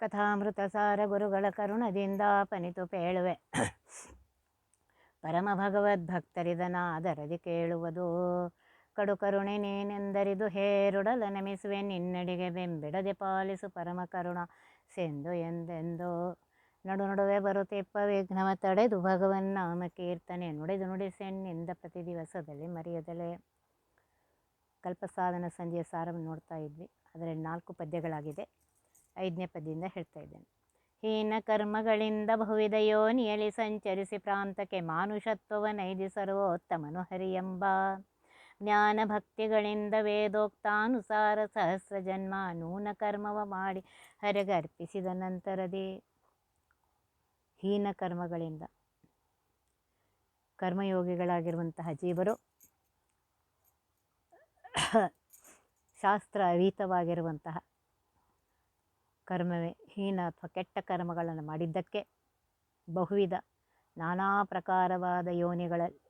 ಕಥಾಮೃತ ಸಾರ ಗುರುಗಳ ಕರುಣದಿಂದ ಪನಿತು ಪೇಳುವೆ. ಪರಮ ಭಗವದ್ ಭಕ್ತರಿದನಾದರದಿ ಕೇಳುವುದು. ಕಡು ಕರುಣೆ ನೀನೆಂದರಿದು ಹೇರುಡಲ ನಮಿಸುವೆ. ನಿನ್ನಡಿಗೆ ಬೆಂಬಿಡದೆ ಪಾಲಿಸು ಪರಮ ಕರುಣ. ಸೆಂದು ಎಂದೆಂದು ನಡು ನಡುವೆ ಬರುತ್ತಿಪ್ಪ ವಿಘ್ನವ ತಡೆದು ಭಗವನ್ ನಾಮ ಕೀರ್ತನೆ ನುಡಿದು ನುಡಿಸೆನ್ನಿಂದ ಪ್ರತಿ ದಿವಸದಲ್ಲಿ ಮರೆಯದಲೆ. ಕಲ್ಪಸಾಧನ ಸಂಜೆಯ ಸಾರವನ್ನು ನೋಡ್ತಾ ಇದ್ವಿ. ಅದರಲ್ಲಿ ನಾಲ್ಕು ಪದ್ಯಗಳಾಗಿದೆ. ಐದನೇ ಪದ್ಯದಿಂದ ಹೇಳ್ತಾ ಇದ್ದೇನೆ. ಹೀನ ಕರ್ಮಗಳಿಂದ ಬಹುವಿಧ ನಿಯಲಿ ಸಂಚರಿಸಿ ಪ್ರಾಂತಕ್ಕೆ ಮಾನುಷತ್ವವ ನೈದಿ ಸರ್ವೋತ್ತಮನು ಹರಿಯೆಂಬ. ಜ್ಞಾನ ಭಕ್ತಿಗಳಿಂದ ವೇದೋಕ್ತಾನುಸಾರ ಸಹಸ್ರ ಜನ್ಮ ನೂನ ಕರ್ಮವ ಮಾಡಿ ಹರಗರ್ಪಿಸಿದ ನಂತರದೇ ಹೀನ ಕರ್ಮಗಳಿಂದ ಕರ್ಮಯೋಗಿಗಳಾಗಿರುವಂತಹ ಜೀವರು ಶಾಸ್ತ್ರ ಅತೀತವಾಗಿರುವಂತಹ ಕರ್ಮವೇ ಹೀನ ಅಥವಾ ಕೆಟ್ಟ ಕರ್ಮಗಳನ್ನು ಮಾಡಿದ್ದಕ್ಕೆ ಬಹುವಿಧ ನಾನಾ ಪ್ರಕಾರವಾದ ಯೋನಿಗಳಲ್ಲಿ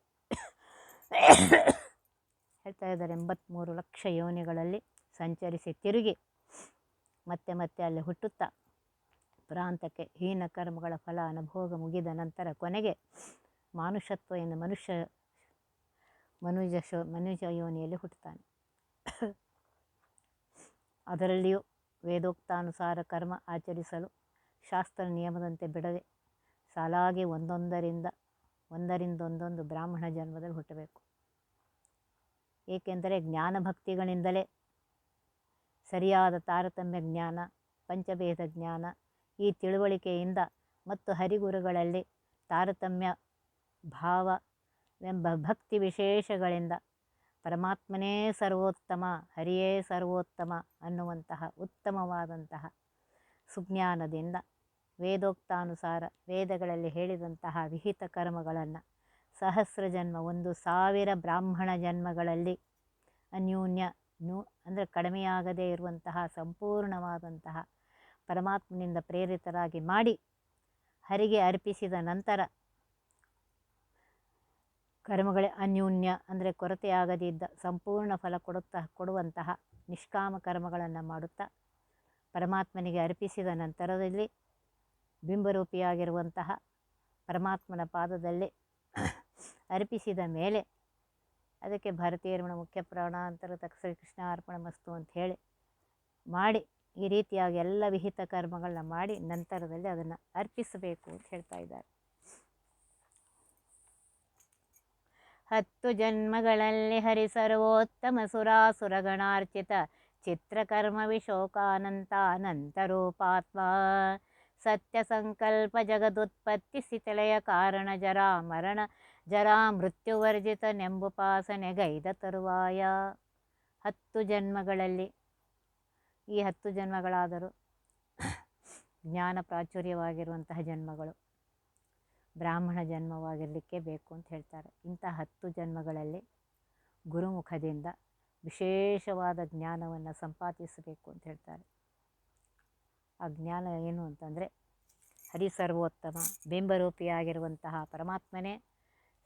ಹೇಳ್ತಾ ಇದ್ದಾರೆ. ಎಂಬತ್ತ್ಮೂರು ಲಕ್ಷ ಯೋನಿಗಳಲ್ಲಿ ಸಂಚರಿಸಿ ತಿರುಗಿ ಮತ್ತೆ ಮತ್ತೆ ಅಲ್ಲಿ ಹುಟ್ಟುತ್ತಾ ಪ್ರಾಂತಕ್ಕೆ ಹೀನ ಕರ್ಮಗಳ ಫಲ, ಅನುಭೋಗ ಮುಗಿದ ನಂತರ ಕೊನೆಗೆ ಮಾನುಷತ್ವ ಎಂದು ಮನುಷ್ಯ ಮನುಜ ಶೋ ಮನುಜ ಯೋನಿಯಲ್ಲಿ ಹುಟ್ಟುತ್ತಾನೆ. ಅದರಲ್ಲಿಯೂ ವೇದೋಕ್ತಾನುಸಾರ ಕರ್ಮ ಆಚರಿಸಲು ಶಾಸ್ತ್ರ ನಿಯಮದಂತೆ ಬಿಡದೆ ಸಾಲಾಗಿ ಒಂದೊಂದರಿಂದ, ಒಂದರಿಂದೊಂದೊಂದು ಬ್ರಾಹ್ಮಣ ಜನ್ಮದಲ್ಲಿ ಹುಟ್ಟಬೇಕು. ಏಕೆಂದರೆ ಜ್ಞಾನ ಭಕ್ತಿಗಳಿಂದಲೇ ಸರಿಯಾದ ತಾರತಮ್ಯ ಜ್ಞಾನ, ಪಂಚಭೇದ ಜ್ಞಾನ ಈ ತಿಳುವಳಿಕೆಯಿಂದ ಮತ್ತು ಹರಿಗುರುಗಳಲ್ಲಿ ತಾರತಮ್ಯ ಭಾವವೆಂಬ ಭಕ್ತಿ ವಿಶೇಷಗಳಿಂದ ಪರಮಾತ್ಮನೇ ಸರ್ವೋತ್ತಮ, ಹರಿಯೇ ಸರ್ವೋತ್ತಮ ಅನ್ನುವಂತಹ ಉತ್ತಮವಾದಂತಹ ಸುಜ್ಞಾನದಿಂದ ವೇದೋಕ್ತಾನುಸಾರ ವೇದಗಳಲ್ಲಿ ಹೇಳಿದಂತಹ ವಿಹಿತ ಕರ್ಮಗಳನ್ನು ಸಹಸ್ರ ಜನ್ಮ, ಒಂದು ಸಾವಿರ ಬ್ರಾಹ್ಮಣ ಜನ್ಮಗಳಲ್ಲಿ ಅನ್ಯೂನ್ಯ, ನ್ಯೂ ಅಂದರೆ ಕಡಿಮೆಯಾಗದೇ ಇರುವಂತಹ ಸಂಪೂರ್ಣವಾದಂತಹ ಪರಮಾತ್ಮನಿಂದ ಪ್ರೇರಿತರಾಗಿ ಮಾಡಿ ಹರಿಗೆ ಅರ್ಪಿಸಿದ ನಂತರ ಕರ್ಮಗಳೇ ಅನ್ಯೂನ್ಯ ಅಂದರೆ ಕೊರತೆಯಾಗದಿದ್ದ ಸಂಪೂರ್ಣ ಫಲ ಕೊಡುತ್ತಾ ಕೊಡುವಂತಹ ನಿಷ್ಕಾಮ ಕರ್ಮಗಳನ್ನು ಮಾಡುತ್ತಾ ಪರಮಾತ್ಮನಿಗೆ ಅರ್ಪಿಸಿದ ನಂತರದಲ್ಲಿ ಬಿಂಬರೂಪಿಯಾಗಿರುವಂತಹ ಪರಮಾತ್ಮನ ಪಾದದಲ್ಲಿ ಅರ್ಪಿಸಿದ ಮೇಲೆ ಅದಕ್ಕೆ ಭಾರತೀಯರಮಣ ಮುಖ್ಯ ಪ್ರಾಣಾಂತರ ತಕ್ಷ ಕೃಷ್ಣ ಅರ್ಪಣ ಮಸ್ತು ಅಂತ ಹೇಳಿ ಮಾಡಿ ಈ ರೀತಿಯಾಗಿ ಎಲ್ಲ ವಿಹಿತ ಕರ್ಮಗಳನ್ನ ಮಾಡಿ ನಂತರದಲ್ಲಿ ಅದನ್ನು ಅರ್ಪಿಸಬೇಕು ಅಂತ ಹೇಳ್ತಾ ಇದ್ದಾರೆ. ಹತ್ತು ಜನ್ಮಗಳಲ್ಲಿ ಹರಿ ಸರ್ವೋತ್ತಮ ಸುರಾಸುರಗಣಾರ್ಚಿತ ಚಿತ್ರಕರ್ಮ ವಿಶೋಕಾನಂತ ಅನಂತ ರೂಪಾತ್ಮ. ಸತ್ಯ ಸಂಕಲ್ಪ ಜಗದುತ್ಪತ್ತಿ ಸ್ಥಿತಿಲಯ ಕಾರಣ ಜರಾ ಮರಣ ಜರಾ ಮೃತ್ಯುವರ್ಜಿತ ನೆಂಬುಪಾಸನೆಗೈದ ತರುವಾಯ. ಹತ್ತು ಜನ್ಮಗಳಲ್ಲಿ ಈ ಹತ್ತು ಜನ್ಮಗಳಾದರೂ ಜ್ಞಾನ ಪ್ರಾಚುರ್ಯವಾಗಿರುವಂತಹ ಜನ್ಮಗಳು. ಬ್ರಾಹ್ಮಣ ಜನ್ಮವಾಗಿರಲಿಕ್ಕೆ ಬೇಕು ಅಂತ ಹೇಳ್ತಾರೆ. ಇಂಥ ಹತ್ತು ಜನ್ಮಗಳಲ್ಲಿ ಗುರುಮುಖದಿಂದ ವಿಶೇಷವಾದ ಜ್ಞಾನವನ್ನು ಸಂಪಾದಿಸಬೇಕು ಅಂತ ಹೇಳ್ತಾರೆ. ಆ ಜ್ಞಾನ ಏನು ಅಂತಂದರೆ ಹರಿಸರ್ವೋತ್ತಮ ಬಿಂಬರೂಪಿಯಾಗಿರುವಂತಹ ಪರಮಾತ್ಮನೇ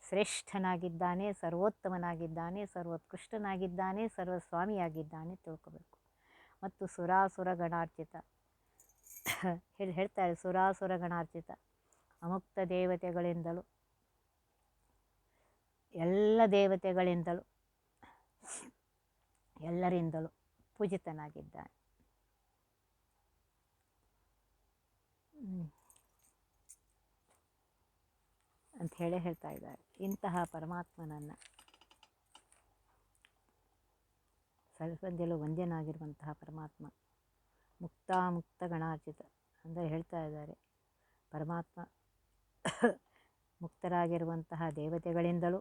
ಶ್ರೇಷ್ಠನಾಗಿದ್ದಾನೆ, ಸರ್ವೋತ್ತಮನಾಗಿದ್ದಾನೆ, ಸರ್ವೋತ್ಕೃಷ್ಟನಾಗಿದ್ದಾನೆ, ಸರ್ವಸ್ವಾಮಿಯಾಗಿದ್ದಾನೆ ತಿಳ್ಕೋಬೇಕು. ಮತ್ತು ಸುರಾಸುರ ಗಣಾರ್ಚಿತ ಹೇಳಿ, ಹೇಳ್ತಾರೆ ಸುರಾಸುರ ಗಣಾರ್ಚಿತ ಅಮುಕ್ತ ದೇವತೆಗಳಿಂದಲೂ, ಎಲ್ಲ ದೇವತೆಗಳಿಂದಲೂ, ಎಲ್ಲರಿಂದಲೂ ಪೂಜಿತನಾಗಿದ್ದಾನೆ. ಅಂತ ಹೇಳಿ ಹೇಳ್ತಾ ಇದ್ದಾರೆ. ಇಂತಹ ಪರಮಾತ್ಮನನ್ನು ಸರ್ವದಲ್ಲೂ ವಂದ್ಯನಾಗಿರುವಂತಹ ಪರಮಾತ್ಮ ಮುಕ್ತಾಮುಕ್ತ ಗಣಾರ್ಜಿತ ಅಂದರೆ ಹೇಳ್ತಾ ಇದ್ದಾರೆ, ಪರಮಾತ್ಮ ಮುಕ್ತರಾಗಿರುವಂತಹ ದೇವತೆಗಳಿಂದಲೂ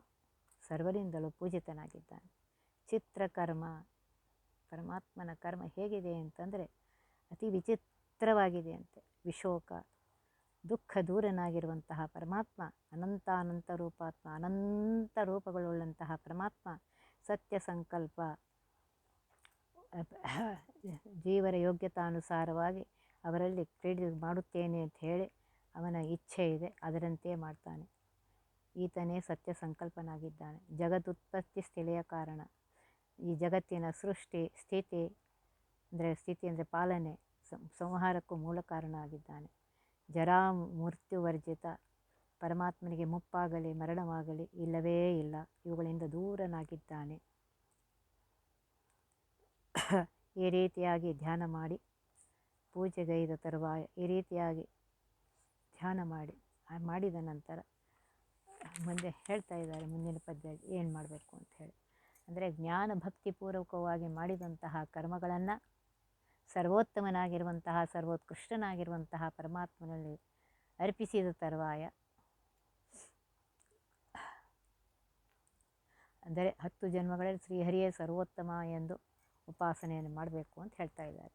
ಸರ್ವರಿಂದಲೂ ಪೂಜಿತನಾಗಿದ್ದಾನೆ. ಚಿತ್ರಕರ್ಮ, ಪರಮಾತ್ಮನ ಕರ್ಮ ಹೇಗಿದೆ ಅಂತಂದರೆ ಅತಿ ವಿಚಿತ್ರವಾಗಿದೆ ಅಂತೆ ವಿಶೋಕ, ದುಃಖ ದೂರನಾಗಿರುವಂತಹ ಪರಮಾತ್ಮ, ಅನಂತಾನಂತ ರೂಪಾತ್ಮ, ಅನಂತ ರೂಪಗಳುಳ್ಳಂತಹ ಪರಮಾತ್ಮ, ಸತ್ಯ ಸಂಕಲ್ಪ ಜೀವರ ಯೋಗ್ಯತಾನುಸಾರವಾಗಿ ಅವರಲ್ಲಿ ಕ್ರೀಡೆ ಮಾಡುತ್ತೇನೆ ಅಂತ ಹೇಳಿ ಅವನ ಇಚ್ಛೆ ಇದೆ ಅದರಂತೆ ಮಾಡ್ತಾನೆ. ಈತನೇ ಸತ್ಯ ಸಂಕಲ್ಪನಾಗಿದ್ದಾನೆ ಜಗದುತ್ಪತ್ತಿ ಸ್ಥಿತಿಯ ಕಾರಣ. ಈ ಜಗತ್ತಿನ ಸೃಷ್ಟಿ, ಸ್ಥಿತಿ ಅಂದರೆ ಸ್ಥಿತಿ ಅಂದರೆ ಪಾಲನೆ ಸಂಹಾರಕ್ಕೂ ಮೂಲ ಕಾರಣ ಆಗಿದ್ದಾನೆ. ಜರಾ ಮೃತ್ಯುವರ್ಜಿತ ಪರಮಾತ್ಮನಿಗೆ ಮುಪ್ಪಾಗಲಿ, ಮರಣವಾಗಲಿ ಇಲ್ಲವೇ ಇಲ್ಲ. ಇವುಗಳಿಂದ ದೂರನಾಗಿದ್ದಾನೆ. ಈ ರೀತಿಯಾಗಿ ಧ್ಯಾನ ಮಾಡಿ ಪೂಜೆಗೈದ ತರುವಾಯ, ಈ ರೀತಿಯಾಗಿ ಧ್ಯಾನ ಮಾಡಿ ಮಾಡಿದ ನಂತರ ಮುಂದೆ ಹೇಳ್ತಾ ಇದ್ದಾರೆ ಮುಂದಿನ ಪದ್ಯ ಏನು ಮಾಡಬೇಕು ಅಂತ ಹೇಳಿ. ಅಂದರೆ ಜ್ಞಾನ ಭಕ್ತಿಪೂರ್ವಕವಾಗಿ ಮಾಡಿದಂತಹ ಕರ್ಮಗಳನ್ನು ಸರ್ವೋತ್ತಮನಾಗಿರುವಂತಹ, ಸರ್ವೋತ್ಕೃಷ್ಟನಾಗಿರುವಂತಹ ಪರಮಾತ್ಮನಲ್ಲಿ ಅರ್ಪಿಸಿದ ತರುವಾಯ ಅಂದರೆ ಹತ್ತು ಜನ್ಮಗಳಲ್ಲಿ ಶ್ರೀಹರಿಯೇ ಸರ್ವೋತ್ತಮ ಎಂದು ಉಪಾಸನೆಯನ್ನು ಮಾಡಬೇಕು ಅಂತ ಹೇಳ್ತಾ ಇದ್ದಾರೆ.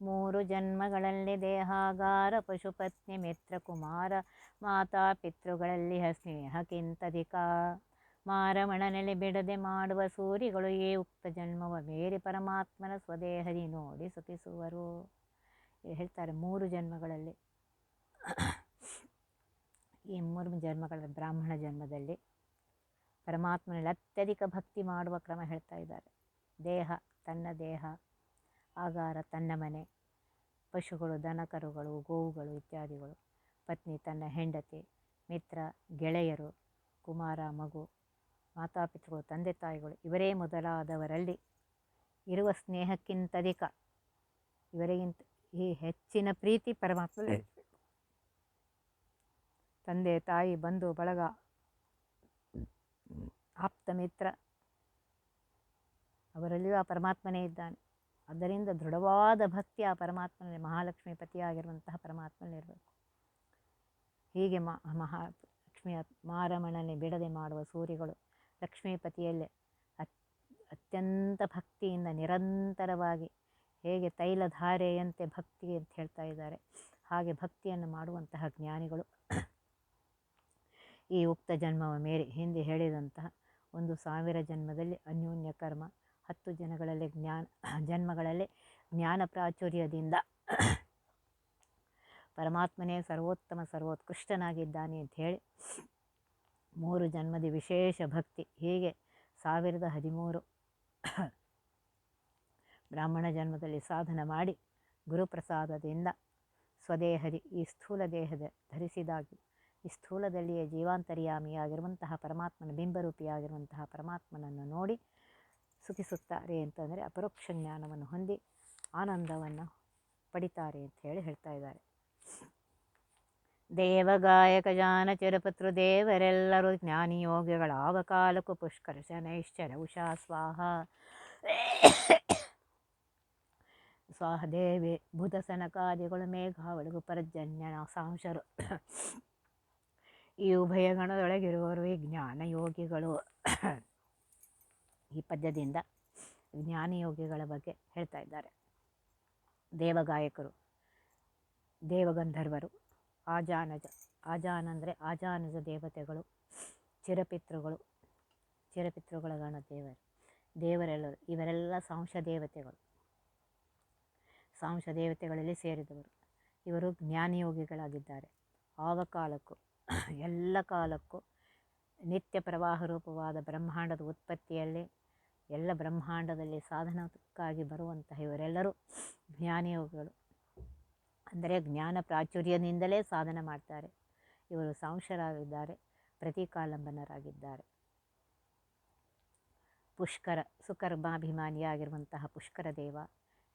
ಮೂರು ಜನ್ಮಗಳಲ್ಲಿ ದೇಹಾಗಾರ, ಪಶುಪತ್ನಿ ಮಿತ್ರ ಕುಮಾರ ಮಾತಾ, ಪಿತೃಗಳಲ್ಲಿ ಸ್ನೇಹಕ್ಕಿಂತಧಿಕ. ಮಾರಮಣನಲ್ಲಿ ಬಿಡದೆ ಮಾಡುವ ಸೂರಿಗಳು ಈ ಉಕ್ತ ಜನ್ಮವ ಬೇರೆ ಪರಮಾತ್ಮನ ಸ್ವದೇಹದಿ ನೋಡಿ ಸುಖಿಸುವರು ಹೇಳ್ತಾರೆ ಮೂರು ಜನ್ಮಗಳಲ್ಲಿ. ಈ ಮೂರು ಜನ್ಮಗಳ ಬ್ರಾಹ್ಮಣ ಜನ್ಮದಲ್ಲಿ ಪರಮಾತ್ಮನಲ್ಲಿ ಅತ್ಯಧಿಕ ಭಕ್ತಿ ಮಾಡುವ ಕ್ರಮ ಹೇಳ್ತಾ ಇದ್ದಾರೆ. ದೇಹ, ತನ್ನ ದೇಹ. ಆಗಾರ ತನ್ನ ಮನೆ. ಪಶುಗಳು ದನಕರುಗಳು ಗೋವುಗಳು ಇತ್ಯಾದಿಗಳು. ಪತ್ನಿ ತನ್ನ ಹೆಂಡತಿ ಮಿತ್ರ ಗೆಳೆಯರು ಕುಮಾರ ಮಗು ಮಾತಾಪಿತೃಗಳು ತಂದೆ ತಾಯಿಗಳು ಇವರೇ ಮೊದಲಾದವರಲ್ಲಿ ಇರುವ ಸ್ನೇಹಕ್ಕಿಂತಧಿಕ ಇವರಿಗಿಂತ ಈ ಹೆಚ್ಚಿನ ಪ್ರೀತಿ ಪರಮಾತ್ಮ ತಂದೆ ತಾಯಿ ಬಂಧು ಬಳಗ ಆಪ್ತ ಮಿತ್ರ ಅವರಲ್ಲಿಯೂ ಆ ಪರಮಾತ್ಮನೇ ಇದ್ದಾನೆ. ಆದ್ದರಿಂದ ದೃಢವಾದ ಭಕ್ತಿ ಆ ಪರಮಾತ್ಮನಲ್ಲಿ, ಮಹಾಲಕ್ಷ್ಮಿ ಪತಿಯಾಗಿರುವಂತಹ ಪರಮಾತ್ಮನಲ್ಲಿರಬೇಕು ಹೀಗೆ ಮಹಾಲಕ್ಷ್ಮಿಯ ಮಾರಮಣನೆ ಬಿಡದೆ ಮಾಡುವ ಸೂರ್ಯಗಳು ಲಕ್ಷ್ಮೀಪತಿಯಲ್ಲೇ ಅತ್, ಅತ್ಯಂತ ಭಕ್ತಿಯಿಂದ ನಿರಂತರವಾಗಿ ಹೇಗೆ ತೈಲಧಾರೆಯಂತೆ ಭಕ್ತಿ ಅಂತ ಹೇಳ್ತಾ ಇದ್ದಾರೆ. ಹಾಗೆ ಭಕ್ತಿಯನ್ನು ಮಾಡುವಂತಹ ಜ್ಞಾನಿಗಳು ಈ ಉಕ್ತ ಜನ್ಮವ ಮೇರೆ ಹಿಂದೆ ಹೇಳಿದಂತಹ ಒಂದು ಸಾವಿರ ಜನ್ಮದಲ್ಲಿ ಅನ್ಯೋನ್ಯ ಕರ್ಮ ಹತ್ತು ಜನಗಳಲ್ಲಿ ಜ್ಞಾನ, ಜನ್ಮಗಳಲ್ಲಿ ಜ್ಞಾನ ಪ್ರಾಚುರ್ಯದಿಂದ ಪರಮಾತ್ಮನೇ ಸರ್ವೋತ್ತಮ, ಸರ್ವೋತ್ಕೃಷ್ಟನಾಗಿದ್ದಾನೆ ಅಂತ ಹೇಳಿ ಮೂರು ಜನ್ಮದ ವಿಶೇಷ ಭಕ್ತಿ. ಹೀಗೆ ಸಾವಿರದ ಹದಿಮೂರು ಬ್ರಾಹ್ಮಣ ಜನ್ಮದಲ್ಲಿ ಸಾಧನ ಮಾಡಿ ಗುರುಪ್ರಸಾದದಿಂದ ಸ್ವದೇಹದಿ, ಈ ಸ್ಥೂಲ ದೇಹದ ಧರಿಸಿದಾಗಿ, ಈ ಸ್ಥೂಲದಲ್ಲಿಯೇ ಜೀವಾಂತರ್ಯಾಮಿಯಾಗಿರುವಂತಹ ಪರಮಾತ್ಮನ ಬಿಂಬರೂಪಿಯಾಗಿರುವಂತಹ ಪರಮಾತ್ಮನನ್ನು ನೋಡಿ ಸುಖಿಸುತ್ತಾರೆ ಅಂತಂದರೆ ಅಪರೋಕ್ಷ ಜ್ಞಾನವನ್ನು ಹೊಂದಿ ಆನಂದವನ್ನು ಪಡಿತಾರೆ ಅಂತ ಹೇಳಿ ಹೇಳ್ತಾ ಇದ್ದಾರೆ. ದೇವಗಾಯಕ ಜಾನ ದೇವರೆಲ್ಲರೂ ಜ್ಞಾನಿಯೋಗಿಗಳ ಆವಕಾಲಕ್ಕೂ ಪುಷ್ಕರ ಶನೈಶ್ಚರ ಉಷಾ, ಸ್ವಾಹ. ಸ್ವಾಹ ದೇವಿ ಬುಧ ಸನಕಾದಿಗಳು ಮೇಘಾವಳಿಗೂ ಸಾಂಶರು. ಈ ಉಭಯ ಗಣದೊಳಗಿರುವವರು ಈ ಜ್ಞಾನಯೋಗಿಗಳು ಈ ಪದ್ಯದಿಂದ ಜ್ಞಾನಯೋಗಿಗಳ ಬಗ್ಗೆ ಹೇಳ್ತಾ ಇದ್ದಾರೆ. ದೇವಗಾಯಕರು, ದೇವಗಂಧರ್ವರು, ಆಜಾನಜ, ಆಜಾನ್ ಅಂದರೆ ಆಜಾನಜ ದೇವತೆಗಳು, ಚಿರಪಿತೃಗಳು, ಚಿರಪಿತೃಗಳ ಗಣ ದೇವರು, ದೇವರೆಲ್ಲರು, ಇವರೆಲ್ಲ ಸಾಂಶ ದೇವತೆಗಳು. ಸಾಂಶ ದೇವತೆಗಳಲ್ಲಿ ಸೇರಿದವರು. ಇವರು ಜ್ಞಾನಯೋಗಿಗಳಾಗಿದ್ದಾರೆ. ಆವ ಕಾಲಕ್ಕೂ, ಎಲ್ಲ ಕಾಲಕ್ಕೂ ನಿತ್ಯ ಪ್ರವಾಹ ರೂಪವಾದ ಬ್ರಹ್ಮಾಂಡದ ಉತ್ಪತ್ತಿಯಲ್ಲಿ ಎಲ್ಲ ಬ್ರಹ್ಮಾಂಡದಲ್ಲಿ ಸಾಧನಕ್ಕಾಗಿ ಬರುವಂತಹ ಇವರೆಲ್ಲರೂ ಜ್ಞಾನಯೋಗಿಗಳು ಅಂದರೆ ಜ್ಞಾನ ಪ್ರಾಚುರ್ಯದಿಂದಲೇ ಸಾಧನ ಮಾಡ್ತಾರೆ. ಇವರು ಸಾಂಶರಾಗಿದ್ದಾರೆ, ಪ್ರತಿಕಾಲಂಬನರಾಗಿದ್ದಾರೆ. ಪುಷ್ಕರ, ಸುಕರ್ಮಾಭಿಮಾನಿಯಾಗಿರುವಂತಹ ಪುಷ್ಕರ ದೇವ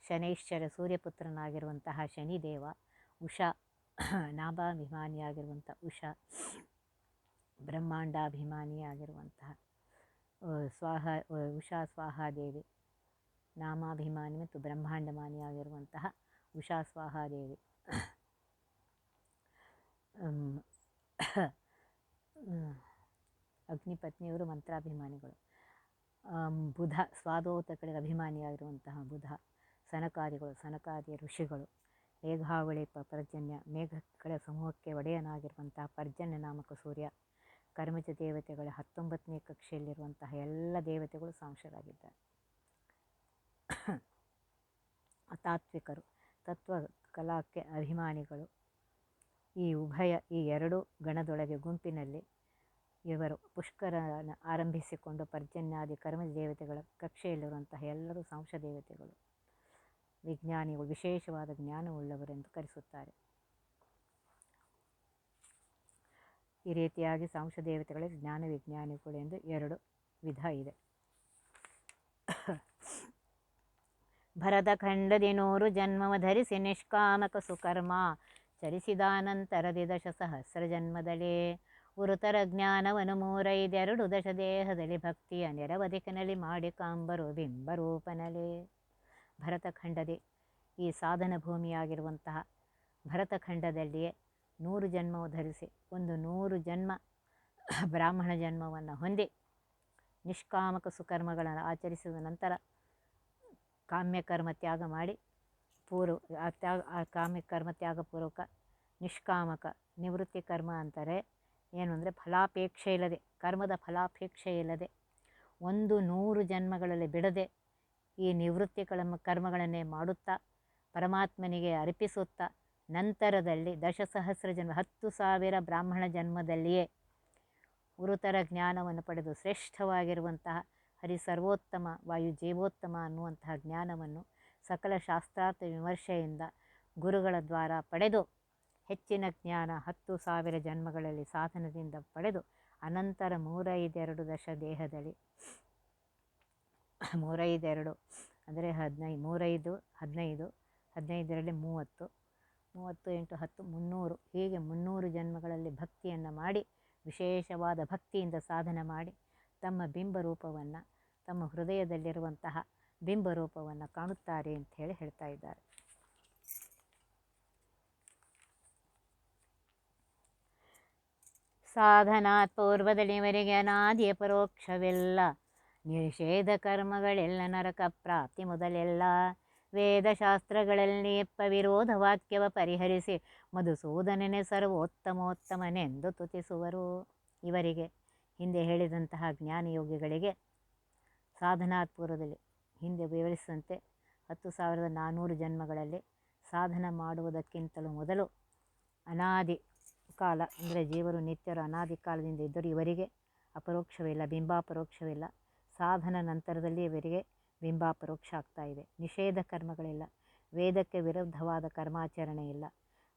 ಶನೈಶ್ಚರ ಸೂರ್ಯಪುತ್ರನಾಗಿರುವಂತಹ ಶನಿದೇವ, ಉಷಾ ನಾಭಾಭಿಮಾನಿಯಾಗಿರುವಂಥ ಉಷಾ, ಬ್ರಹ್ಮಾಂಡಾಭಿಮಾನಿಯಾಗಿರುವಂತಹ ಸ್ವಾಹ, ಉಷಾ ಸ್ವಾಹಾದೇವಿ ನಾಮಾಭಿಮಾನಿ ಮತ್ತು ಬ್ರಹ್ಮಾಂಡಮಾನಿಯಾಗಿರುವಂತಹ ಉಷಾ ಸ್ವಾಹಾದೇವಿ ಅಗ್ನಿಪತ್ನಿಯವರು ಮಂತ್ರಾಭಿಮಾನಿಗಳು. ಬುಧ ಸ್ವಾದೋತಕಳಿಗೆ ಅಭಿಮಾನಿಯಾಗಿರುವಂತಹ ಬುಧ, ಸನಕಾದಿಗಳು, ಸನಕಾದಿಯ ಋಷಿಗಳು, ಮೇಘಾವಳಿ ಪ, ಪರ್ಜನ್ಯ ಮೇಘಗಳ ಸಮೂಹಕ್ಕೆ ಒಡೆಯನಾಗಿರುವಂತಹ ಪರ್ಜನ್ಯ ನಾಮಕ ಸೂರ್ಯ. ಕರ್ಮಜ ದೇವತೆಗಳು ಹತ್ತೊಂಬತ್ತನೇ ಕಕ್ಷೆಯಲ್ಲಿರುವಂತಹ ಎಲ್ಲ ದೇವತೆಗಳು ಸಾಂಶರಾಗಿದ್ದಾರೆ ತಾತ್ವಿಕರು, ತತ್ವ ಕಲಾಕ್ಕೆ ಅಭಿಮಾನಿಗಳು, ಈ ಉಭಯ, ಈ ಎರಡು ಗಣದೊಳಗೆ ಗುಂಪಿನಲ್ಲಿ ಇವರು ಪುಷ್ಕರನ ಆರಂಭಿಸಿಕೊಂಡು ಪರ್ಜನ್ಯಾದಿ ಕರ್ಮ ದೇವತೆಗಳ ಕಕ್ಷೆಯಲ್ಲಿರುವಂತಹ ಎಲ್ಲರೂ ಸಾಂಶ ದೇವತೆಗಳು. ವಿಜ್ಞಾನಿಗಳು ವಿಶೇಷವಾದ ಜ್ಞಾನವುಳ್ಳವರೆಂದು ಕರೆಸುತ್ತಾರೆ. ಈ ರೀತಿಯಾಗಿ ಸಾಂಶ ದೇವತೆಗಳಿಗೆ ಜ್ಞಾನ ವಿಜ್ಞಾನಿಗಳು ಎಂದು ಎರಡು ವಿಧ ಇದೆ. ಭರತಖಂಡದಿ ನೂರು ಜನ್ಮವ ಧರಿಸಿ ನಿಷ್ಕಾಮಕ ಸುಕರ್ಮ, ಚರಿಸಿದಾನಂತರದಿ ದಶ ಸಹಸ್ರ ಜನ್ಮದಲ್ಲಿ ಉರುತರ ಜ್ಞಾನವನ್ನು ಮೂರೈದೆರಡು ದಶ ದೇಹದಲ್ಲಿ ಭಕ್ತಿಯ ನೆರವಧಿಕನಲ್ಲಿ ಮಾಡಿ ಕಾಂಬರು ಬಿಂಬರೂಪನಲೆ. ಭರತಖಂಡದಿ ಈ ಸಾಧನ ಭೂಮಿಯಾಗಿರುವಂತಹ ಭರತಖಂಡದಲ್ಲಿಯೇ ನೂರು ಜನ್ಮವು ಧರಿಸಿ, ಒಂದು ನೂರು ಜನ್ಮ ಬ್ರಾಹ್ಮಣ ಜನ್ಮವನ್ನು ಹೊಂದಿ, ನಿಷ್ಕಾಮಕ ಸುಕರ್ಮಗಳನ್ನು ಆಚರಿಸಿದ ನಂತರ ಕಾಮ್ಯಕರ್ಮ ತ್ಯಾಗ ಮಾಡಿ, ಪೂರ್ವ ಆ ತ್ಯಾಗ, ಆ ಕಾಮ್ಯಕರ್ಮ ತ್ಯಾಗಪೂರ್ವಕ ನಿಷ್ಕಾಮಕ ನಿವೃತ್ತಿ ಕರ್ಮ ಅಂತಾರೆ. ಏನು ಅಂದರೆ ಫಲಾಪೇಕ್ಷೆ ಇಲ್ಲದೆ, ಕರ್ಮದ ಫಲಾಪೇಕ್ಷೆ ಇಲ್ಲದೆ, ಒಂದು ನೂರು ಜನ್ಮಗಳಲ್ಲಿ ಬಿಡದೆ ಈ ನಿವೃತ್ತಿ ಕರ್ಮ ಕರ್ಮಗಳನ್ನೇ ಮಾಡುತ್ತಾ, ಪರಮಾತ್ಮನಿಗೆ ಅರ್ಪಿಸುತ್ತಾ ನಂತರದಲ್ಲಿ ದಶಸಹಸ್ರ ಜನ್ಮ, ಹತ್ತು ಸಾವಿರ ಬ್ರಾಹ್ಮಣ ಜನ್ಮದಲ್ಲಿಯೇ ಗುರುತರ ಜ್ಞಾನವನ್ನು ಪಡೆದು ಶ್ರೇಷ್ಠವಾಗಿರುವಂತಹ ಹರಿ ಸರ್ವೋತ್ತಮ ವಾಯು ಜೀವೋತ್ತಮ ಅನ್ನುವಂತಹ ಜ್ಞಾನವನ್ನು ಸಕಲ ಶಾಸ್ತ್ರಾರ್ಥ ವಿಮರ್ಶೆಯಿಂದ ಗುರುಗಳ ದ್ವಾರ ಪಡೆದು ಹೆಚ್ಚಿನ ಜ್ಞಾನ, ಹತ್ತು ಸಾವಿರ ಜನ್ಮಗಳಲ್ಲಿ ಸಾಧನದಿಂದ ಪಡೆದು ಅನಂತರ ಮೂರೈದೆರಡು ದಶ ದೇಹದಲ್ಲಿ ಮೂರೈದೆರಡು, ಅಂದರೆ ಹದಿನೈದು ಮೂರೈದು, ಹದಿನೈದು, ಹದಿನೈದರಲ್ಲಿ ಮೂವತ್ತು ಮೂವತ್ತು ಎಂಟು ಹತ್ತು ಮುನ್ನೂರು. ಹೀಗೆ ಮುನ್ನೂರು ಜನ್ಮಗಳಲ್ಲಿ ಭಕ್ತಿಯನ್ನು ಮಾಡಿ, ವಿಶೇಷವಾದ ಭಕ್ತಿಯಿಂದ ಸಾಧನೆ ಮಾಡಿ, ತಮ್ಮ ಬಿಂಬರೂಪವನ್ನು ತಮ್ಮ ಹೃದಯದಲ್ಲಿರುವಂತಹ ಬಿಂಬರೂಪವನ್ನು ಕಾಣುತ್ತಾರೆ ಅಂತ ಹೇಳಿ ಹೇಳ್ತಾ ಇದ್ದಾರೆ. ಸಾಧನಾತ್ ಪೂರ್ವದಲ್ಲಿವರೆಗೆ ಅನಾದಿಯ ಪರೋಕ್ಷವೆಲ್ಲ, ನಿಷೇಧ ಕರ್ಮಗಳೆಲ್ಲ ನರಕ ಪ್ರಾಪ್ತಿ ಮೊದಲೆಲ್ಲ ವೇದಶಾಸ್ತ್ರಗಳಲ್ಲಿ ಎಪ್ಪ ವಿರೋಧ ವಾಕ್ಯವ ಪರಿಹರಿಸಿ ಮಧುಸೂದನನೆ ಸರ್ವೋತ್ತಮೋತ್ತಮನೆಂದು ತುತಿಸುವರು ಇವರಿಗೆ. ಹಿಂದೆ ಹೇಳಿದಂತಹ ಜ್ಞಾನಯೋಗಿಗಳಿಗೆ ಸಾಧನಾತ್ಪುರದಲ್ಲಿ ಹಿಂದೆ ವಿವರಿಸಿದಂತೆ ಹತ್ತು ಸಾವಿರದ ನಾನ್ನೂರು ಜನ್ಮಗಳಲ್ಲಿ ಸಾಧನ ಮಾಡುವುದಕ್ಕಿಂತಲೂ ಮೊದಲು ಅನಾದಿ ಕಾಲ ಅಂದರೆ ಜೀವರು ನಿತ್ಯರು ಅನಾದಿ ಕಾಲದಿಂದ ಇದ್ದರೂ ಇವರಿಗೆ ಅಪರೋಕ್ಷವಿಲ್ಲ, ಬಿಂಬಾಪರೋಕ್ಷವಿಲ್ಲ. ಸಾಧನ ನಂತರದಲ್ಲಿ ಇವರಿಗೆ ಬಿಂಬಾಪರೋಕ್ಷ ಆಗ್ತಾ ಇದೆ. ನಿಷೇಧ ಕರ್ಮಗಳಿಲ್ಲ. ವೇದಕ್ಕೆ ವಿರುದ್ಧವಾದ ಕರ್ಮಾಚರಣೆ ಇಲ್ಲ.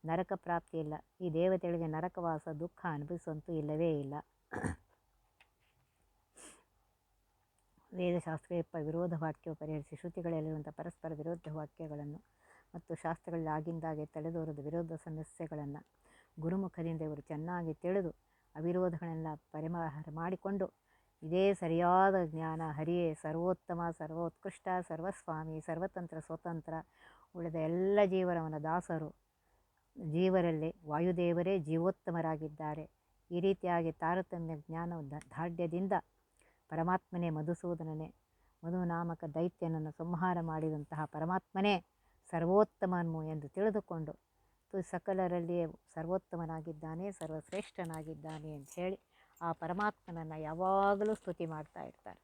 ನರಕ ಪ್ರಾಪ್ತಿ ಇಲ್ಲ. ಈ ದೇವತೆಗಳಿಗೆ ನರಕವಾಸ ದುಃಖ ಅನುಭವಿಸುವಂತೂ ಇಲ್ಲವೇ ಇಲ್ಲ. ವೇದಶಾಸ್ತ್ರ ವಿರೋಧ ವಾಕ್ಯವು ಪರಿಹರಿಸಿ ಶ್ರುತಿಗಳಲ್ಲಿರುವಂಥ ಪರಸ್ಪರ ವಿರೋಧ ವಾಕ್ಯಗಳನ್ನು ಮತ್ತು ಶಾಸ್ತ್ರಗಳಲ್ಲಿ ಆಗಿಂದಾಗೆ ತಲೆದೋರದ ವಿರೋಧ ಸಮಸ್ಯೆಗಳನ್ನು ಗುರುಮುಖದಿಂದ ಇವರು ಚೆನ್ನಾಗಿ ತಿಳಿದು ಅವಿರೋಧಗಳನ್ನೆಲ್ಲ ಪರಿಹಾರ ಮಾಡಿಕೊಂಡು ಇದೇ ಸರಿಯಾದ ಜ್ಞಾನ. ಹರಿಯೇ ಸರ್ವೋತ್ತಮ, ಸರ್ವೋತ್ಕೃಷ್ಟ, ಸರ್ವಸ್ವಾಮಿ, ಸರ್ವತಂತ್ರ, ಸ್ವತಂತ್ರ ಉಳಿದ ಎಲ್ಲ ಜೀವರವನ ದಾಸರು. ಜೀವರಲ್ಲಿ ವಾಯುದೇವರೇ ಜೀವೋತ್ತಮರಾಗಿದ್ದಾರೆ. ಈ ರೀತಿಯಾಗಿ ತಾರತಮ್ಯ ಜ್ಞಾನ ದಾರ್ಢ್ಯದಿಂದ ಪರಮಾತ್ಮನೇ ಮಧುಸೂದನನೇ. ಮಧುನಾಮಕ ದೈತ್ಯನನ್ನು ಸಂಹಾರ ಮಾಡಿದಂತಹ ಪರಮಾತ್ಮನೇ ಸರ್ವೋತ್ತಮನು ಎಂದು ತಿಳಿದುಕೊಂಡು, ತು, ಸಕಲರಲ್ಲಿಯೇ ಸರ್ವೋತ್ತಮನಾಗಿದ್ದಾನೆ, ಸರ್ವಶ್ರೇಷ್ಠನಾಗಿದ್ದಾನೆ ಅಂತ ಹೇಳಿ ಆ ಪರಮಾತ್ಮನನ್ನು ಯಾವಾಗಲೂ ಸ್ತುತಿ ಮಾಡ್ತಾ ಇರ್ತಾರೆ.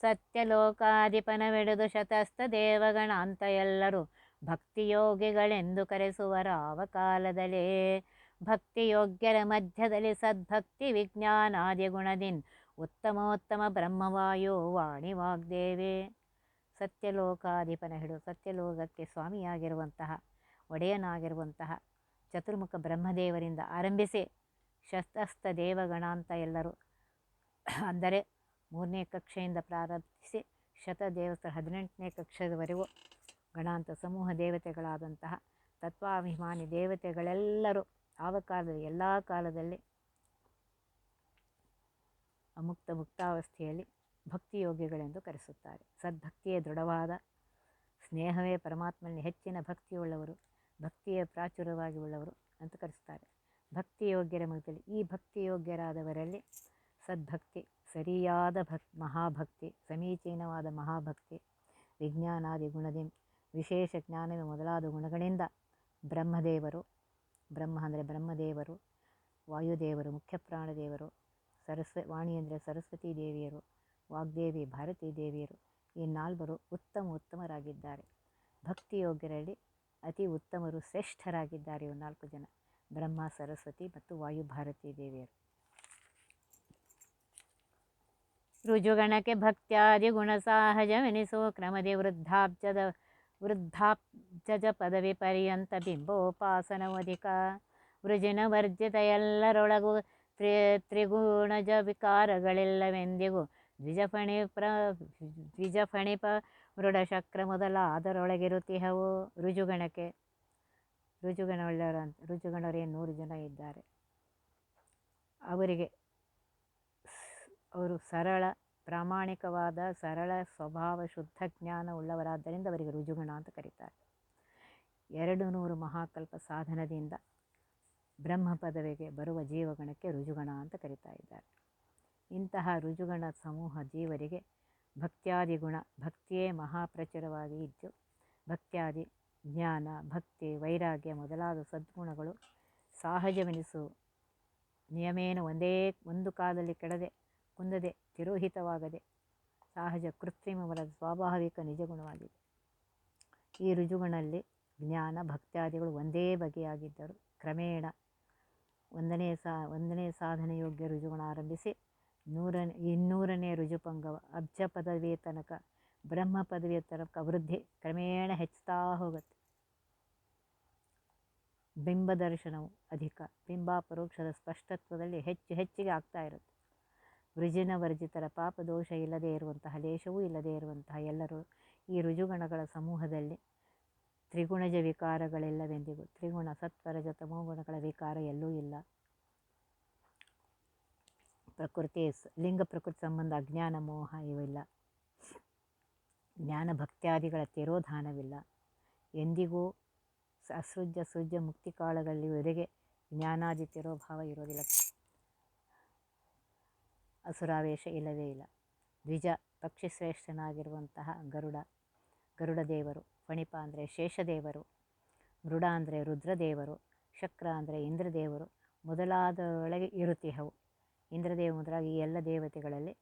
ಸತ್ಯಲೋಕಾಧಿಪನವೆಡೆದು ಶತಸ್ಥ ದೇವಗಣ ಅಂತ ಎಲ್ಲರೂ ಭಕ್ತಿಯೋಗಿಗಳೆಂದು ಕರೆಸುವರಾವ ಭಕ್ತಿ ಭಕ್ತಿಯೋಗ್ಯರ ಮಧ್ಯದಲ್ಲಿ ಸದ್ಭಕ್ತಿ ವಿಜ್ಞಾನಾದಿ ಗುಣದಿನ್ ಉತ್ತಮೋತ್ತಮ ಬ್ರಹ್ಮವಾಯು ವಾಣಿ ವಾಗ್ದೇವಿ. ಸತ್ಯಲೋಕಾಧಿಪನ ಹಿಡು ಸತ್ಯಲೋಕಕ್ಕೆ ಸ್ವಾಮಿಯಾಗಿರುವಂತಹ ಒಡೆಯನಾಗಿರುವಂತಹ ಚತುರ್ಮುಖ ಬ್ರಹ್ಮದೇವರಿಂದ ಆರಂಭಿಸಿ ಶತಸ್ಥ ದೇವಗಣ ಅಂತ ಎಲ್ಲರೂ ಅಂದರೆ ಮೂರನೇ ಕಕ್ಷೆಯಿಂದ ಪ್ರಾರಂಭಿಸಿ ಶತ ದೇವಸ್ಥರ ಹದಿನೆಂಟನೇ ಕಕ್ಷದವರೆಗೂ ಗಣಾಂತ ಸಮೂಹ ದೇವತೆಗಳಾದಂತಹ ತತ್ವಾಭಿಮಾನಿ ದೇವತೆಗಳೆಲ್ಲರೂ ಆವ ಕಾಲದಲ್ಲಿ ಎಲ್ಲ ಕಾಲದಲ್ಲಿ ಅಮುಕ್ತ ಮುಕ್ತಾವಸ್ಥೆಯಲ್ಲಿ ಭಕ್ತಿಯೋಗಿಗಳೆಂದು ಕರೆಸುತ್ತಾರೆ. ಸದ್ಭಕ್ತಿಯೇ ದೃಢವಾದ, ಸ್ನೇಹವೇ ಪರಮಾತ್ಮನಲ್ಲಿ ಹೆಚ್ಚಿನ ಭಕ್ತಿಯುಳ್ಳವರು, ಭಕ್ತಿಯೇ ಪ್ರಾಚುರ್ಯವಾಗಿ ಉಳ್ಳವರು ಅಂತ ಕರೆಸ್ತಾರೆ. ಭಕ್ತಿಯೋಗ್ಯರ ಮಧ್ಯದಲ್ಲಿ, ಈ ಭಕ್ತಿಯೋಗ್ಯರಾದವರಲ್ಲಿ ಸದ್ಭಕ್ತಿ, ಸರಿಯಾದ ಭಕ್, ಮಹಾಭಕ್ತಿ, ಸಮೀಚೀನವಾದ ಮಹಾಭಕ್ತಿ, ವಿಜ್ಞಾನಾದಿ ಗುಣದಿ, ವಿಶೇಷ ಜ್ಞಾನವೇ ಮೊದಲಾದ ಗುಣಗಳಿಂದ ಬ್ರಹ್ಮದೇವರು, ಬ್ರಹ್ಮ ಅಂದರೆ ಬ್ರಹ್ಮದೇವರು, ವಾಯುದೇವರು, ಮುಖ್ಯ ಪ್ರಾಣದೇವರು, ಸರಸ್ವ, ವಾಣಿ ಅಂದರೆ ಸರಸ್ವತಿ ದೇವಿಯರು, ವಾಗ್ದೇವಿ ಭಾರತೀ ದೇವಿಯರು, ಈ ನಾಲ್ವರು ಉತ್ತಮ ಉತ್ತಮರಾಗಿದ್ದಾರೆ. ಭಕ್ತಿಯೋಗ್ಯರಲ್ಲಿ ಅತಿ ಉತ್ತಮರು ಶ್ರೇಷ್ಠರಾಗಿದ್ದಾರೆ ಇವು ನಾಲ್ಕು ಜನ. ಬ್ರಹ್ಮ, ಸರಸ್ವತಿ ಮತ್ತು ವಾಯು ಭಾರತೀ ದೇವಿಯರು. ರುಜುಗಣಕ್ಕೆ ಭಕ್ತ್ಯಾದಿ ಗುಣ ಸಹಜವೆನಿಸೋ ಕ್ರಮದಿ ವೃದ್ಧಾಬ್ಜದ ವೃದ್ಧಾಬ್ಜಜ ಪದವಿ ಪರ್ಯಂತ ಬಿಂಬೋಪಾಸನವಧಿಕ. ವೃಜಿನ ವರ್ಜಿತ ಎಲ್ಲರೊಳಗು ತ್ರಿ ತ್ರಿಗುಣಜ ವಿಕಾರಗಳೆಲ್ಲವೆಂದಿಗೂ ದ್ವಿಜಫಣಿ ಪ್ರ ದ್ವಿಜಫಣಿಪ ಮೃಡಶಕ್ರ ಮೊದಲಾದರೊಳಗಿರುತ್ತಿಹವು ರುಜುಗಣಕ್ಕೆ ರುಜುಗಣ ಒಳ್ಳೆಯವರ ರುಜುಗಣರೇ ನೂರು ಜನ ಇದ್ದಾರೆ. ಅವರಿಗೆ ಅವರು ಸರಳ, ಪ್ರಾಮಾಣಿಕವಾದ, ಸರಳ ಸ್ವಭಾವ, ಶುದ್ಧ ಜ್ಞಾನ ಉಳ್ಳವರಾದ್ದರಿಂದ ಅವರಿಗೆ ರುಜುಗಣ ಅಂತ ಕರೀತಾರೆ. ಎರಡು ನೂರು ಮಹಾಕಲ್ಪ ಸಾಧನದಿಂದ ಬ್ರಹ್ಮ ಪದವಿಗೆ ಬರುವ ಜೀವಗಣಕ್ಕೆ ರುಜುಗಣ ಅಂತ ಕರೀತಾ ಇದ್ದಾರೆ. ಇಂತಹ ರುಜುಗಣ ಸಮೂಹ ಜೀವರಿಗೆ ಭಕ್ತ್ಯಾದಿ ಗುಣ ಭಕ್ತಿಯೇ ಮಹಾಪ್ರಚುರವಾಗಿ ಇದ್ದು, ಭಕ್ತ್ಯಾದಿ ಜ್ಞಾನ, ಭಕ್ತಿ, ವೈರಾಗ್ಯ ಮೊದಲಾದ ಸದ್ಗುಣಗಳು ಸಹಜವೆನಿಸು. ನಿಯಮೇನ ಒಂದೇ ಒಂದು ಕಾಲದಲ್ಲಿ ಕೆಡದೆ, ಕುಂದದೆ, ತಿರೋಹಿತವಾಗದೆ, ಸಹಜ ಕೃತ್ರಿಮವಲದ ಸ್ವಾಭಾವಿಕ ನಿಜಗುಣವಾಗಿದೆ. ಈ ರುಜುಗಳಲ್ಲಿ ಜ್ಞಾನ ಭಕ್ತ್ಯಾದಿಗಳು ಒಂದೇ ಬಗೆಯಾಗಿದ್ದರು. ಕ್ರಮೇಣ ಒಂದನೇ ಸಾ, ಒಂದನೇ ಸಾಧನೆ ಯೋಗ್ಯ ರುಜುಗುಣ ಆರಂಭಿಸಿ ನೂರನೇ, ಇನ್ನೂರನೇ ರುಜುಪಂಗವ ಅಬ್ಜ ಪದವಿಯ ತನಕ ಬ್ರಹ್ಮ ಪದವಿಯ ತರಕ ವೃದ್ಧಿ ಕ್ರಮೇಣ ಹೆಚ್ಚುತ್ತಾ ಹೋಗುತ್ತೆ. ಬಿಂಬ ದರ್ಶನವು ಅಧಿಕ. ಬಿಂಬಾಪರೋಕ್ಷದ ಸ್ಪಷ್ಟತ್ವದಲ್ಲಿ ಹೆಚ್ಚು ಹೆಚ್ಚಿಗೆ ಆಗ್ತಾ ಇರುತ್ತೆ. ವೃಜಿನ ವರ್ಜಿತರ ಪಾಪದೋಷ ಇಲ್ಲದೇ ಇರುವಂತಹ ಲೇಷವೂ ಇಲ್ಲದೆ ಇರುವಂತಹ ಎಲ್ಲರೂ ಈ ರುಜುಗಣಗಳ ಸಮೂಹದಲ್ಲಿ ತ್ರಿಗುಣಜ ವಿಕಾರಗಳೆಲ್ಲವೆಂದಿಗೂ, ತ್ರಿಗುಣ ಸತ್ವರಜ ತಮೋಗುಣಗಳ ವಿಕಾರ ಎಲ್ಲೂ ಇಲ್ಲ. ಪ್ರಕೃತಿ ಲಿಂಗ ಪ್ರಕೃತಿ ಸಂಬಂಧ, ಅಜ್ಞಾನ, ಮೋಹ ಇವಿಲ್ಲ ಜ್ಞಾನ ಭಕ್ತ್ಯಾದಿಗಳ ತಿರೋಧಾನವಿಲ್ಲ. ಎಂದಿಗೂ ಅಸೃಜ್ಯ ಸೃಜ್ಯ ಮುಕ್ತಿ ಕಾಲಗಳಿವರೆಗೆ ಜ್ಞಾನಾದಿ ತಿರೋಭಾವ ಇರೋದಿಲ್ಲ. ಅಸುರಾವೇಶ ಇಲ್ಲವೇ ಇಲ್ಲ. ದ್ವಿಜ ಪಕ್ಷಿಶ್ರೇಷ್ಠನಾಗಿರುವಂತಹ ಗರುಡ ಗರುಡ ದೇವರು ಫಣಿಪ ಅಂದರೆ ಶೇಷದೇವರು, ಮೃಡ ಅಂದರೆ ರುದ್ರದೇವರು, ಶಕ್ರ ಅಂದರೆ ಇಂದ್ರದೇವರು ಮೊದಲಾದೊಳಗೆ ಇರುತ್ತಿಹವು ಇಂದ್ರದೇವ ಮೊದಲಾಗಿ ಎಲ್ಲ ದೇವತೆಗಳಲ್ಲಿ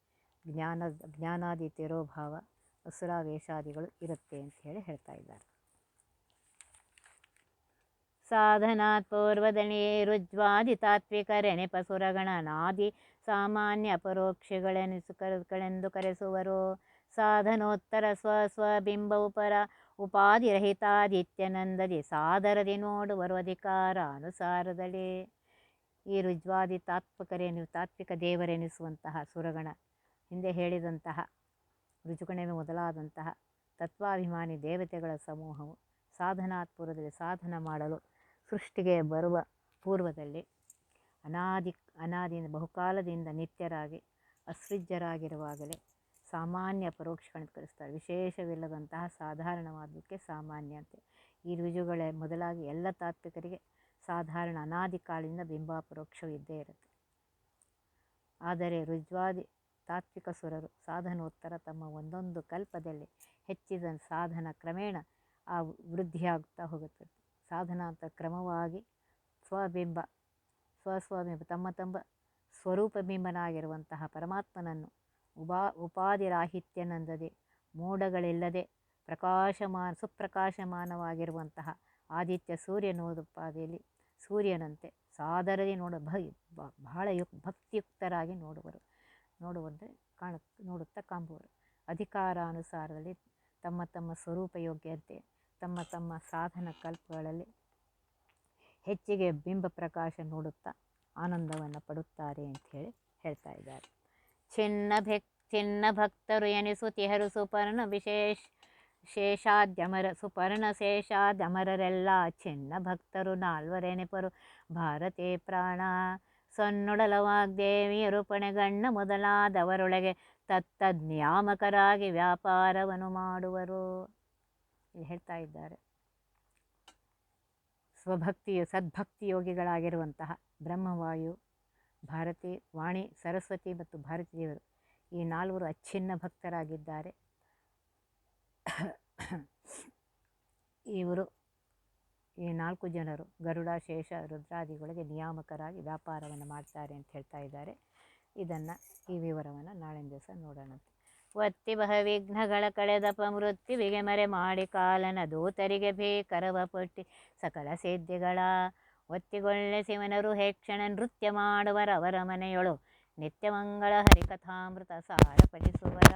ಜ್ಞಾನ, ಜ್ಞಾನಾದಿ ತಿರೋಭಾವ ಅಸುರಾವೇಶಾದಿಗಳು ಇರುತ್ತೆ ಅಂತ ಹೇಳಿ ಹೇಳ್ತಾ ಇದ್ದಾರೆ. ಸಾಧನಾತ್ ಪೂರ್ವದಣಿ ರುಜ್ವಾದಿ ತಾತ್ವಿಕರೆನೆ ಪಸುರಗಣನಾದಿ ಸಾಮಾನ್ಯ ಅಪರೋಕ್ಷಗಳೆನಿಸುಗಳೆಂದು ಕರೆಸುವರು. ಸಾಧನೋತ್ತರ ಸ್ವ ಉಪರ ಉಪಾಧಿ ಉಪಾಧಿರಹಿತಾದಿತ್ಯನಂದದಿ ಸಾದರದಿ ನೋಡುವರು ಅಧಿಕಾರ ಅನುಸಾರದಲ್ಲಿ ಈ ರುಜ್ವಾದಿ ತಾತ್ವಿಕರೆನು ತಾತ್ವಿಕ ದೇವರೆನಿಸುವಂತಹ ಸುರಗಣ ಹಿಂದೆ ಹೇಳಿದಂತಹ ರುಜುಗಣವೇ ಮೊದಲಾದಂತಹ ತತ್ವಾಭಿಮಾನಿ ದೇವತೆಗಳ ಸಮೂಹವು ಸಾಧನಾತ್ಪುರದಲ್ಲಿ ಸಾಧನ ಮಾಡಲು ಸೃಷ್ಟಿಗೆ ಬರುವ ಪೂರ್ವದಲ್ಲಿ ಅನಾದಿ, ಅನಾದಿಯಿಂದ ಬಹುಕಾಲದಿಂದ ನಿತ್ಯರಾಗಿ ಅಸೃಜ್ಯರಾಗಿರುವಾಗಲೇ ಸಾಮಾನ್ಯ ಪರೋಕ್ಷಗಳನ್ನು ಕಲಿಸ್ತಾರೆ. ವಿಶೇಷವಿಲ್ಲದಂತಹ ಸಾಧಾರಣವಾದಕ್ಕೆ ಸಾಮಾನ್ಯ ಅಂತೆ. ಈ ರುಜುಗಳೇ ಮೊದಲಾಗಿ ಎಲ್ಲ ತಾತ್ವಿಕರಿಗೆ ಸಾಧಾರಣ ಅನಾದಿ ಕಾಲದಿಂದ ಬಿಂಬಾಪರೋಕ್ಷವು ಇದ್ದೇ ಇರುತ್ತೆ. ಆದರೆ ರುಜ್ವಾದಿ ತಾತ್ವಿಕ ಸುರರು, ಸಾಧನೋತ್ತರ ತಮ್ಮ ಒಂದೊಂದು ಕಲ್ಪದಲ್ಲಿ ಹೆಚ್ಚಿದ ಸಾಧನ ಕ್ರಮೇಣ ಆ ವೃದ್ಧಿಯಾಗುತ್ತಾ ಹೋಗುತ್ತದೆ. ಸಾಧನ ಅಂತ ಕ್ರಮವಾಗಿ ಸ್ವಬಿಂಬ, ಸ್ವಸ್ವಬಿಂಬ, ತಮ್ಮ ತಮ್ಮ ಸ್ವರೂಪ ಬಿಂಬನಾಗಿರುವಂತಹ ಪರಮಾತ್ಮನನ್ನು ಉಪಾ ಉಪಾಧಿರಾಹಿತ್ಯನಂದದೆ, ಮೋಡಗಳಿಲ್ಲದೆ ಪ್ರಕಾಶಮಾನ, ಸುಪ್ರಕಾಶಮಾನವಾಗಿರುವಂತಹ ಆದಿತ್ಯ ಸೂರ್ಯನೋದುಪಾದಿಯಲ್ಲಿ ಸೂರ್ಯನಂತೆ ಸಾದರದಿ ನೋಡ ಬಹಳ ಯುಕ್ ಭಕ್ತಿಯುಕ್ತರಾಗಿ ನೋಡುವರು. ನೋಡುವಂತೆ ಕಾಣ, ನೋಡುತ್ತಾ ಕಾಂಬುವರು. ಅಧಿಕಾರಾನುಸಾರದಲ್ಲಿ ತಮ್ಮ ತಮ್ಮ ಸ್ವರೂಪ ಯೋಗ್ಯತೆ, ತಮ್ಮ ತಮ್ಮ ಸಾಧನ ಕಲ್ಪಗಳಲ್ಲಿ ಹೆಚ್ಚಿಗೆ ಬಿಂಬ ಪ್ರಕಾಶ ನೋಡುತ್ತಾ ಆನಂದವನ್ನು ಪಡುತ್ತಾರೆ ಅಂತ ಹೇಳಿ ಹೇಳ್ತಾ ಇದ್ದಾರೆ. ಚಿನ್ನ ಭಕ್ ಚಿನ್ನ ಭಕ್ತರು ಎನಿಸು ತಿಹರು ಸುಪರ್ಣ ವಿಶೇಷ, ಶೇಷಾದ್ಯಮರ, ಸುಪರ್ಣ ಶೇಷಾದ್ಯಮರರೆಲ್ಲ ಚಿನ್ನ ಭಕ್ತರು ನಾಲ್ವರೆನೆಪರು. ಭಾರತೇ ಪ್ರಾಣ ಸೊನ್ನೊಡಲವಾಗ್ದೇವಿಯರು ಪಣೆಗಣ್ಣ ಮೊದಲಾದವರೊಳಗೆ ತತ್ತದ್ನಿಯಾಮಕರಾಗಿ ವ್ಯಾಪಾರವನ್ನು ಮಾಡುವರು ಹೇಳ್ತಾ ಇದ್ದಾರೆ. ಸ್ವಭಕ್ತಿಯು ಸದ್ಭಕ್ತಿ ಯೋಗಿಗಳಾಗಿರುವಂತಹ ಬ್ರಹ್ಮವಾಯು, ಭಾರತಿ ವಾಣಿ, ಸರಸ್ವತಿ ಮತ್ತು ಭಾರತಿ ದೇವರು ಈ ನಾಲ್ವರು ಅಚ್ಛಿನ್ನ ಭಕ್ತರಾಗಿದ್ದಾರೆ. ಇವರು ಈ ನಾಲ್ಕು ಜನರು ಗರುಡ, ಶೇಷ, ರುದ್ರಾದಿಗಳಿಗೆ ನಿಯಾಮಕರಾಗಿ ವ್ಯಾಪಾರವನ್ನು ಮಾಡ್ತಾರೆ ಅಂತ ಹೇಳ್ತಾ ಇದ್ದಾರೆ. ಇದನ್ನು ಈ ವಿವರವನ್ನು ನಾಳಿನ ದಿವಸ ನೋಡೋಣಂತೆ ಒತ್ತಿ ಬಹ ವಿಘ್ನಗಳ ಕಳೆದಪ ಮೃತ್ಯುವಿಗೆ ಮರೆ ಮಾಡಿ ಕಾಲನ ದೂತರಿಗೆ ಭೀಕರವ ಪಟ್ಟಿ ಸಕಲ ಸಿದ್ಧಿಗಳ. ಒತ್ತಿಗೊಳ್ಳೆ ಶಿವನರು ಹೇಕ್ಷಣ ನೃತ್ಯ ಮಾಡುವರವರ ಮನೆಯೊಳು ನಿತ್ಯಮಂಗಳ ಹರಿಕಥಾಮೃತ ಸಾರ ಪಠಿಸುವರ